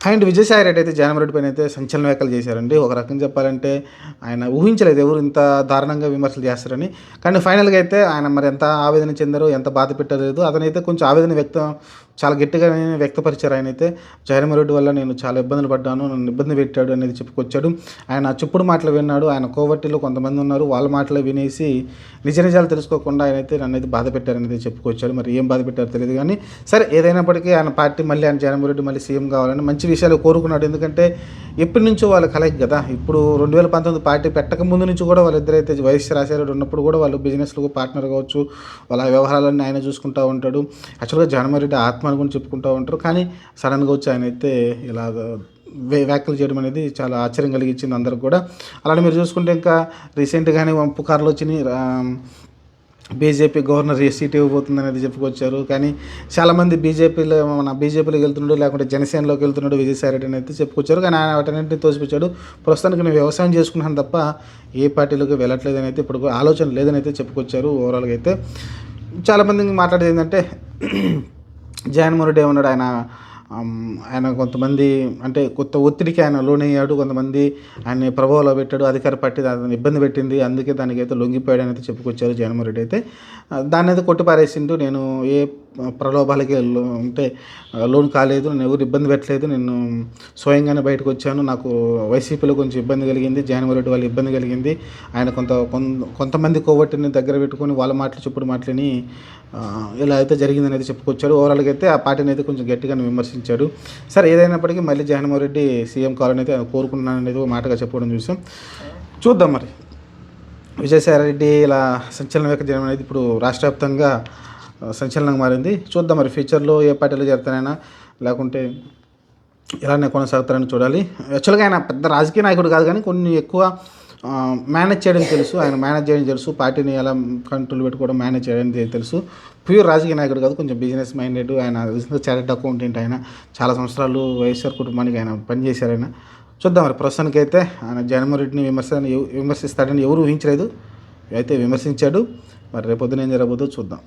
And Vijayasai Reddy అయితే జానమరెడ్డి పైన అయితే సంచలన వ్యాఖ్యలు చేశారండి. ఒక రకం చెప్పాలంటే ఆయన ఊహించలేదు ఎవరు ఇంత దారుణంగా విమర్శలు చేస్తారని. కానీ ఫైనల్గా అయితే ఆయన మరి ఎంత ఆవేదన చెందారో ఎంత బాధ పెట్టలేదు అతనైతే కొంచెం ఆవేదన వ్యక్తం చాలా గట్టిగా వ్యక్తపరిచారు. ఆయన అయితే జగన్మోహన్ రెడ్డి వల్ల నేను చాలా ఇబ్బందులు పడ్డాను నన్ను ఇబ్బంది పెట్టాడు అనేది చెప్పుకొచ్చాడు. ఆయన చెప్పుడు మాటలు విన్నాడు ఆయన కోవట్టిలో కొంతమంది ఉన్నారు వాళ్ళ మాటలు వినేసి నిజ నిజాలు తెలుసుకోకుండా ఆయన అయితే నన్ను అయితే బాధ పెట్టారనేది చెప్పుకొచ్చాడు. మరి ఏం బాధ పెట్టారో తెలియదు కానీ సరే ఏదైనప్పటికీ ఆయన పార్టీ మళ్ళీ ఆయన జగన్మోహన్ రెడ్డి మళ్ళీ సీఎం కావాలని మంచి విషయాలు కోరుకున్నాడు. ఎందుకంటే ఎప్పటి నుంచో వాళ్ళ కలయిక కదా. ఇప్పుడు రెండు వేల పంతొమ్మిది పార్టీ పెట్టక ముందు నుంచి కూడా వాళ్ళిద్దరైతే వైఎస్ రాజశేఖర ఉన్నప్పుడు కూడా వాళ్ళు బిజినెస్లకు పార్ట్నర్ కావచ్చు వాళ్ళ వ్యవహారాలన్నీ ఆయన చూసుకుంటూ ఉంటాడు. యాక్చువల్గా జగన్మోహన్ రెడ్డి ఆత్మ అనుకుని చెప్పుకుంటూ ఉంటారు. కానీ సడన్గా వచ్చి ఆయన అయితే ఇలా వే- వ్యాఖ్యలు చేయడం అనేది చాలా ఆశ్చర్యం కలిగించింది అందరికి కూడా. అలానే మీరు చూసుకుంటే ఇంకా రీసెంట్గానే పుకార్లు వచ్చినాయి. రా- బీజేపీ గవర్నర్ ఏ సీట్ ఇవ్వబోతుంది అనేది చెప్పుకొచ్చారు. కానీ చాలామంది బీజేపీలో మన బీజేపీలోకి వెళ్తున్నాడు లేకుంటే జనసేనలోకి వెళ్తున్నాడు విజయసాయి రెడ్డి అని అయితే చెప్పుకొచ్చారు. కానీ ఆయన వాటన్నింటినీ తోసిపుచ్చాడు. ప్రస్తుతానికి నేను వ్యవసాయం చేసుకున్నాను తప్ప ఏ పార్టీలోకి వెళ్ళట్లేదని అయితే ఇప్పుడు ఆలోచన లేదని అయితే చెప్పుకొచ్చారు ఓవరాల్గా అయితే. చాలామంది మాట్లాడేది ఏంటంటే జగన్మోహన్ రెడ్డి ఏమన్నాడు? ఆయన ఆయన కొంతమంది అంటే కొత్త ఒత్తిడికి ఆయన లోనయ్యాడు. కొంతమంది ఆయన ప్రభావంలో పెట్టాడు. అధికార పార్టీ దాన్ని ఇబ్బంది పెట్టింది. అందుకే దానికైతే లొంగిపోయాడు అని అయితే చెప్పుకొచ్చారు జగన్మోహన్ రెడ్డి అయితే. దాన్ని అయితే కొట్టిపారేసిండు. నేను ఏ ప్రలోభాలకి లో- అంటే లోన్ కాలేదు నేను ఎవరు ఇబ్బంది పెట్టలేదు నేను స్వయంగానే బయటకు వచ్చాను. నాకు వైసీపీలో కొంచెం ఇబ్బంది కలిగింది జగన్మోహన్ వాళ్ళు వాళ్ళ ఇబ్బంది కలిగింది. ఆయన కొంత కొంతమంది కోవట్టిని దగ్గర పెట్టుకొని వాళ్ళ మాటలు చెప్పుడు మాటలని ఇలా అయితే జరిగిందని అయితే చెప్పుకొచ్చాడు. ఓవరాల్గా అయితే ఆ పార్టీని అయితే కొంచెం గట్టిగానే విమర్శించాడు. సరే ఏదైనప్పటికీ మళ్ళీ జగన్మోహన్ రెడ్డి సీఎం కావాలని అయితే కోరుకున్నాను అనేది ఒక మాటగా చెప్పడం చూసాం. చూద్దాం మరి. విజయసాయి రెడ్డి ఇలా సంచలన వ్యక్తం చేయడం అనేది ఇప్పుడు రాష్ట్ర వ్యాప్తంగా సంచలనంగా మారింది. చూద్దాం మరి ఫ్యూచర్లో ఏ పార్టీలో చేరుతానైనా లేకుంటే ఇలానే కొనసాగుతారని చూడాలి. యాక్చువల్గా ఆయన పెద్ద రాజకీయ నాయకుడు కాదు కానీ కొన్ని ఎక్కువ మేనేజ్ చేయడం తెలుసు. ఆయన మేనేజ్ చేయడం తెలుసు. పార్టీని ఎలా కంట్రోల్ పెట్టుకోవడం మేనేజ్ చేయడం తెలుసు. ప్యూర్ రాజకీయ నాయకుడు కాదు కొంచెం బిజినెస్ మైండెడ్ ఆయన చార్టెడ్ అకౌంటెంట్ ఆయన. చాలా సంవత్సరాలు వైఎస్ఆర్ కుటుంబానికి ఆయన పనిచేశారు ఆయన. చూద్దాం మరి ప్రస్తుతానికైతే ఆయన జగన్మోహన్ రెడ్డిని విమర్శ విమర్శిస్తాడని ఎవరు ఊహించలేదు. అయితే విమర్శించాడు. మరి రేపొద్దున ఏం జరగబోదో చూద్దాం.